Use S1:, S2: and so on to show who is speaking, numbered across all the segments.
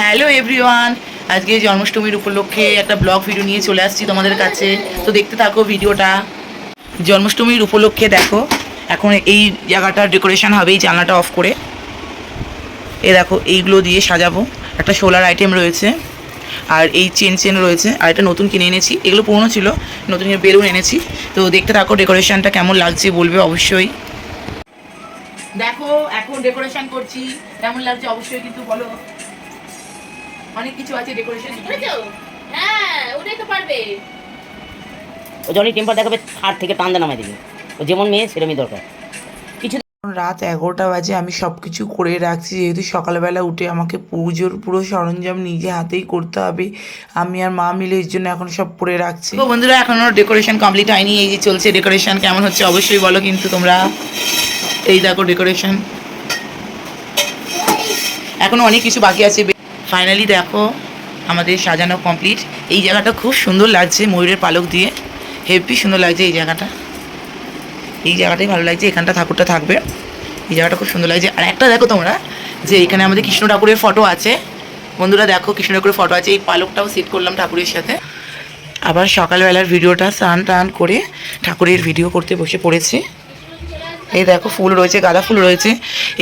S1: Hello everyone আজকে জন্মাষ্টমীর উপলক্ষে একটা ব্লগ ভিডিও নিয়ে চলে আসছি তোমাদের কাছে। তো দেখতে থাকো ভিডিওটা জন্মাষ্টমীর উপলক্ষে দেখো, এখন এই জায়গাটার ডেকোরেশন হবে, এই জানলাটা অফ করে। এ দেখো, এইগুলো দিয়ে সাজাবো। একটা সোলার আইটেম রয়েছে, আর এই চেন চেন রয়েছে, আর এটা নতুন কিনে এনেছি। এগুলো পুরনো ছিল, নতুন বেলুন এনেছি। তো দেখতে থাকো ডেকোরেশনটা কেমন লাগছে, বলবে অবশ্যই। দেখো, এখন ডেকোরেশন করছি। কেমন লাগছে অবশ্যই কিন্তু বলো। অনেক কিছু আছে ডেকোরেশন?
S2: হ্যাঁ ওটাই তো পারবে।
S3: ও যখনই টেম্পার দেখাবে হাট থেকে টান্দা নামাই দিবি। ও যেমন মেয়ে সেরমই দরকার। কিছু
S1: এখন রাত এগারোটা বাজে আমি সব কিছু করে রাখছি। যেহেতু সকালবেলা উঠে আমাকে পুজোর পুরো সরঞ্জাম নিজে হাতেই করতে হবে। আমি আর মা মিলে এর জন্য এখন সব করে রাখছি। তো বন্ধুরা এখনও ডেকোরেশন কমপ্লিট হয়নি। এই যে চলছে ডেকোরেশন কেমন হচ্ছে অবশ্যই বলো কিন্তু তোমরা। এই দেখো ডেকোরেশন এখনও অনেক কিছু বাকি আছে। ফাইনালি দেখো, আমাদের সাজানো কমপ্লিট এই জায়গাটা খুব সুন্দর লাগছে ময়ূরের পালক দিয়ে। হেভি সুন্দর লাগছে এই জায়গাটা। এই জায়গাটাই ভালো লাগছে, এখানটা ঠাকুরটা থাকবে। এই জায়গাটা খুব সুন্দর লাগছে। আর একটা দেখো তোমরা, যে এখানে আমাদের কৃষ্ণ ঠাকুরের ফটো আছে। বন্ধুরা দেখো, কৃষ্ণ ঠাকুরের ফটো আছে। এই পালকটাও সেট করলাম ঠাকুরের সাথে। আবার সকালবেলার ভিডিওটা স্নান টান করে ঠাকুরের ভিডিও করতে বসে পড়েছি। এই দেখো ফুল রয়েছে, গাঁদা ফুল রয়েছে।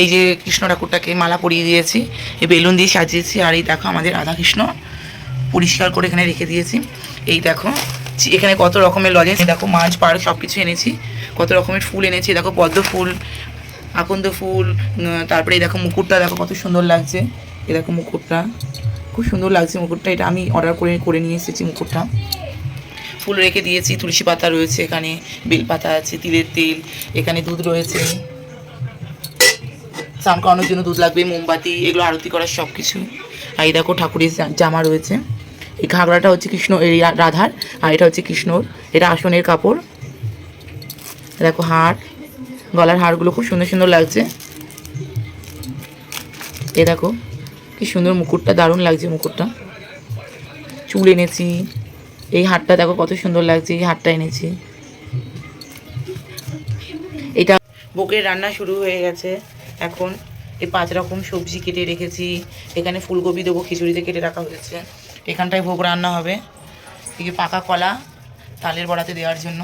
S1: এই যে কৃষ্ণ ঠাকুরটাকে মালা পরিয়ে দিয়েছি, এই বেলুন দিয়ে সাজিয়েছি, আর এই দেখো আমাদের রাধা কৃষ্ণ পরিষ্কার করে এখানে রেখে দিয়েছি। এই দেখো এখানে কত রকমের লজেন্স দেখো মাছ পাড় সব কিছু এনেছি। কত রকমের ফুল এনেছি দেখো পদ্ম ফুল, আকন্দ ফুল তারপরে এই দেখো মুকুটটা, দেখো কত সুন্দর লাগছে। এই দেখো মুকুটটা, খুব সুন্দর লাগছে মুকুটটা, এটা আমি অর্ডার করে করে নিয়ে এসেছি মুকুটটা। ফুল রেখে দিয়েছি, তুলসী পাতা রয়েছে এখানে, বেল পাতা আছে, তিলের তেল, এখানে দুধ রয়েছে। স্নান করানোর জন্য দুধ লাগবে, মোমবাতি, এগুলো আরতি করার সব কিছু। আর এই দেখো ঠাকুরের জামা রয়েছে। এই ঘাগড়াটা হচ্ছে কৃষ্ণ, এই রাধার, আর এটা হচ্ছে কৃষ্ণর, এটা আসনের কাপড়। দেখো হার, গলার হারগুলো খুব সুন্দর সুন্দর লাগছে। এ দেখো, কি সুন্দর মুকুটটা, দারুণ লাগছে মুকুটটা। চুল এনেছি এই হাটটা দেখো কত সুন্দর লাগছে, এই হাটটা এনেছি। এটা ভোগের রান্না শুরু হয়ে গেছে। এখন এই পাঁচ রকম সবজি কেটে রেখেছি। এখানে ফুলকপি দেবো, খিচুড়িতে কেটে রাখা হয়েছে। এখানটায় ভোগ রান্না হবে। এদিকে পাকা কলা, তালের বড়াতে দেওয়ার জন্য।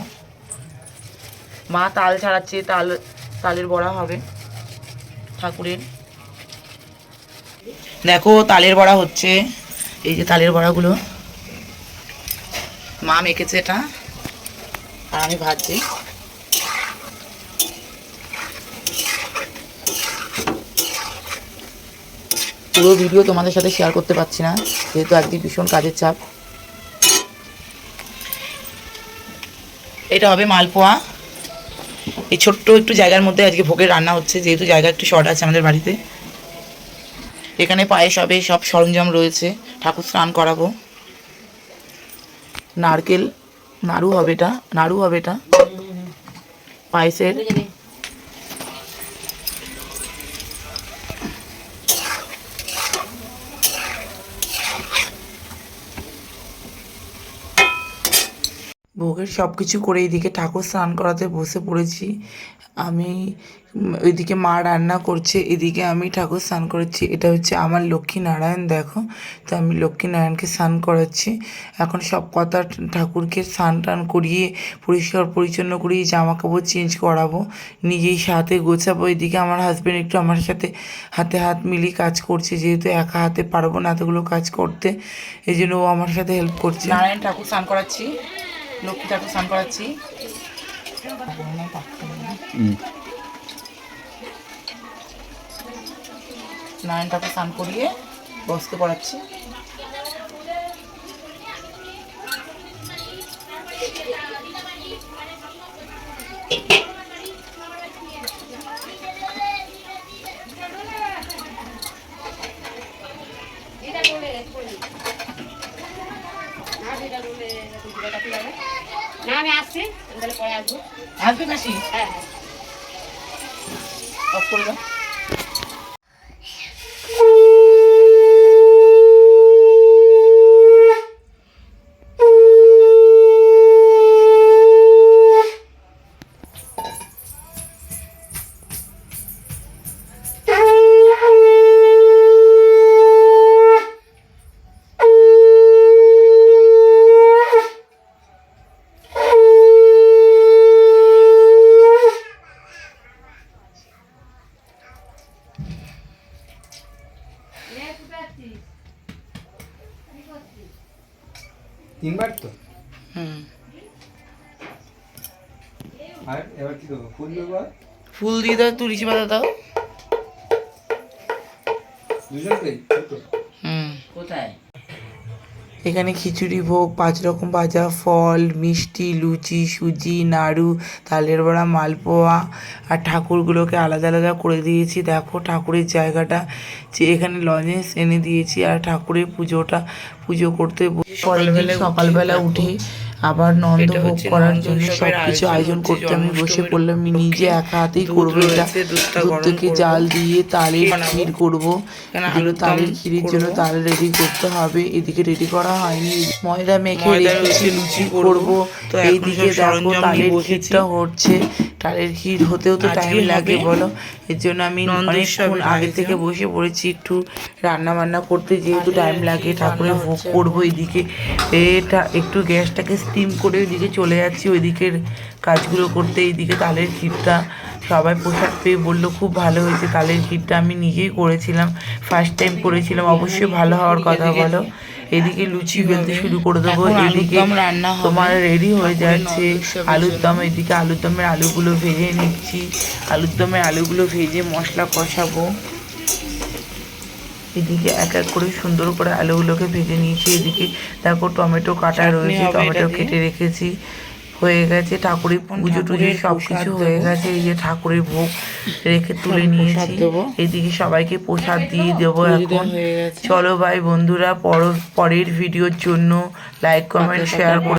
S1: মা তাল ছাড়াচ্ছে, তাল, তালের বড়া হবে ঠাকুরের। দেখো তালের বড়া হচ্ছে। এই যে তালের বড়াগুলো। মা মেখেছে এটা। আর আমি ভাজছি। পুরো ভিডিও তোমাদের সাথে শেয়ার করতে পারছি না, যেহেতু আজকে ভীষণ কাজের চাপ। এটা হবে মালপোয়া। এই ছোট্ট একটু জায়গার মধ্যে আজকে ভোগের রান্না হচ্ছে, যেহেতু জায়গা একটু শর্ট আছে আমাদের বাড়িতে। এখানে পায়েস হবে, সব সরঞ্জাম রয়েছে। ঠাকুর স্নান করাবো। নারকেল নাড়ু হবে এটা নাড়ু হবে এটা পায়েসের ভোগের সব কিছু করে এইদিকে ঠাকুর স্নান করাতে বসে পড়েছি। আমি ওইদিকে মা রান্না করছে, এদিকে আমি ঠাকুর স্নান করেছি এটা হচ্ছে আমার লক্ষ্মী নারায়ণ, দেখো। তো আমি লক্ষ্মী নারায়ণকে স্নান করাচ্ছি। এখন সব কথা ঠাকুরকে স্নান টান করিয়ে, পরিষ্কার পরিচ্ছন্ন করিয়ে জামা কাপড় চেঞ্জ করাবো। নিজেই সাথে গোছাবো। এদিকে আমার হাজব্যান্ড একটু আমার সাথে হাতে হাত মিলিয়ে কাজ করছে। যেহেতু একা হাতে পারব না এতগুলো কাজ করতে, এই জন্য ও আমার সাথে হেল্প করছে। নারায়ণ ঠাকুর স্নান করাচ্ছি। লক্ষ্মী ঠাকুর স্নান করাচ্ছি। নারায়ণ ঠাকুর স্নান করিয়ে বসতে পড়াচ্ছি।
S2: না আমি আসছি। তাহলে পরে আসব।
S1: আসবে মাসি?
S2: হ্যাঁ। হ্যাঁ
S1: অফ করে
S4: তিনবার তো? আর কি ফুল
S5: দিয়ে দাও তুলসী পাতা দাও।
S4: দুজনকেই?
S3: কোথায়?
S5: এখানে খিচুড়ি ভোগ পাঁচ রকম ভাজা ফল মিষ্টি লুচি সুজি নাড়ু তালের বড়া মালপোয়া আর ঠাকুরগুলোকে আলাদা আলাদা করে দিয়েছি। দেখো ঠাকুরের জায়গাটা যে এখানে লজেন্স এনে দিয়েছি আর ঠাকুরের পুজোটা পুজো করতে সকালবেলা সকালবেলা উঠে আবার নন্দভোগ করার জন্য সবকিছু আয়োজন করতে আমি বসে পড়লাম আমি নিজে একা হাতেই করব এটা। দুধ থেকে জাল দিয়ে তালের ক্ষীর করব। এগুলো তালের ক্ষীরের জন্য তাল রেডি করতে হবে। এদিকে রেডি করা হয়নি। ময়দা মেখে রেখেছি লুচি করব। তো এইদিকে দেখো তালের ক্ষীরটা হচ্ছে। তালের ক্ষীর হতেও তো টাইম লাগে বলো। এর জন্য আমি অনেকক্ষণ আগে থেকে বসে পড়েছি একটু রান্না বান্না করতে। যেহেতু টাইম লাগে ঠাকুরের ভোগ করব এদিকে। এটা একটু গ্যাসটাকে স্টিম করে ওইদিকে চলে যাচ্ছি ওইদিকের কাজগুলো করতে এইদিকে তালের ক্ষীরটা সবাই পোশাক পেয়ে বলল খুব ভালো হয়েছে তালের ক্ষীরটা আমি নিজেই করেছিলাম ফার্স্ট টাইম করেছিলাম অবশ্যই ভালো হওয়ার কথা বলো। এদিকে লুচি বেলতে শুরু করে দেবো এদিকে তোমার রেডি হয়ে যাচ্ছে আলুর দম এদিকে আলুর দমের আলুগুলো ভেজে নিচ্ছি আলুর দমের আলুগুলো ভেজে মশলা কষাবো। এদিকে এক এক করে সুন্দর করে আলুগুলোকে ভেজে নিয়েছি। এদিকে দেখো টমেটো কাটা রয়েছে টমেটো কেটে রেখেছি। হয়ে গেছে ঠাকুরের পুজো টুজো সব কিছু হয়ে গেছে এই যে ঠাকুরের ভোগ রেখে তুলে নিয়েছি। এদিকে সবাইকে প্রসাদ দিয়ে দেবো। এখন। চলো ভাই বন্ধুরা পর পরের ভিডিওর জন্য লাইক কমেন্ট শেয়ার করে